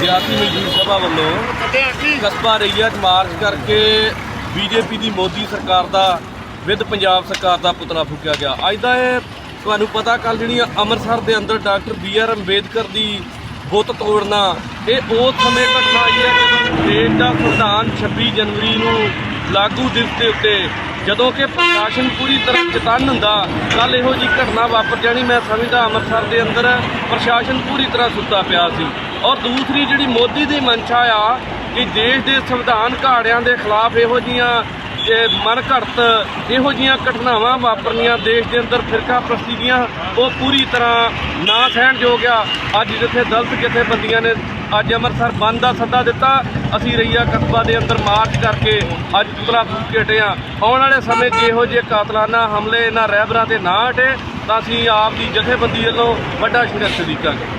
ਸਿਆਸੀ ਮਜ਼ਦੂਰ ਸਭਾ ਵੱਲੋਂ ਕਸਬਾ ਰਈਆ 'ਚ ਮਾਰਚ ਕਰਕੇ ਬੀਜੇਪੀ ਦੀ ਮੋਦੀ ਸਰਕਾਰ ਦਾ ਵਿਦ ਪੰਜਾਬ ਸਰਕਾਰ ਦਾ ਪੁਤਲਾ ਫੂਕਿਆ ਗਿਆ। ਅੱਜ ਦਾ ਇਹ ਤੁਹਾਨੂੰ ਪਤਾ ਕੱਲ ਜਿਹੜੀ ਅੰਮ੍ਰਿਤਸਰ ਦੇ ਅੰਦਰ ਡਾਕਟਰ ਬੀ ਆਰ ਅੰਬੇਦਕਰ ਦੀ ਬੁੱਤ ਤੋੜਨਾ, ਇਹ ਉਹ ਸਮੇਂ ਘਟਨਾ ਆਈ ਹੈ ਜਦੋਂ ਦੇਸ਼ ਦਾ ਸੰਵਿਧਾਨ 26 ਜਨਵਰੀ ਨੂੰ ਲਾਗੂ ਦਿਵਸ ਦੇ ਉੱਤੇ, ਜਦੋਂ ਕਿ ਪ੍ਰਸ਼ਾਸਨ ਪੂਰੀ ਤਰ੍ਹਾਂ ਚਤੰਨ ਹੁੰਦਾ ਕੱਲ ਇਹੋ ਜੀ ਘਟਨਾ ਵਾਪਰ ਜਾਣੀ, ਮੈਂ ਸਮਝਦਾ ਅੰਮ੍ਰਿਤਸਰ ਦੇ ਅੰਦਰ ਪ੍ਰਸ਼ਾਸਨ ਪੂਰੀ ਤਰ੍ਹਾਂ ਸੁੱਤਾ ਪਿਆ ਸੀ। ਔਰ ਦੂਸਰੀ ਜਿਹੜੀ ਮੋਦੀ ਦੀ ਮਨਸ਼ਾ ਆ ਕਿ ਦੇਸ਼ ਦੇ ਸੰਵਿਧਾਨ ਘਾੜਿਆਂ ਦੇ ਖਿਲਾਫ ਇਹੋ ਜੀਆਂ ਮਨ ਘੜਤ ਇਹੋ ਜੀਆਂ ਘਟਨਾਵਾਂ ਵਾਪਰਨੀਆਂ, ਦੇਸ਼ ਦੇ ਅੰਦਰ ਫਿਰਕਾ ਪ੍ਰਸਤੀ ਦੀਆਂ ਉਹ ਪੂਰੀ ਤਰ੍ਹਾਂ ਨਾ ਸਹਿਣਯੋਗ ਆ। ਅੱਜ ਜਿੱਥੇ ਦਲਤ ਜਥੇਬੰਦੀਆਂ ਨੇ ਅੱਜ ਅੰਮ੍ਰਿਤਸਰ ਬੰਦ ਦਾ ਸੱਦਾ ਦਿੱਤਾ, ਅਸੀਂ ਰਈਆ ਕਸਬਾ ਦੇ ਅੰਦਰ ਮਾਰਚ ਕਰਕੇ ਅੱਜ ਪੁਤਲਾ ਫੂਕ ਕੇ ਹਟੇ ਆਉਣ ਵਾਲੇ ਸਮੇਂ 'ਚ ਇਹੋ ਜਿਹੇ ਕਾਤਲਾਨਾ ਹਮਲੇ ਇਹਨਾਂ ਰਹਿਬਰਾਂ ਤੇ ਨਾ ਹਟੇ, ਤਾਂ ਅਸੀਂ ਆਪ ਦੀ ਜਥੇਬੰਦੀ ਵੱਲੋਂ ਵੱਡਾ ਸੰਘਰਸ਼ ਉਲੀਕਾਂਗੇ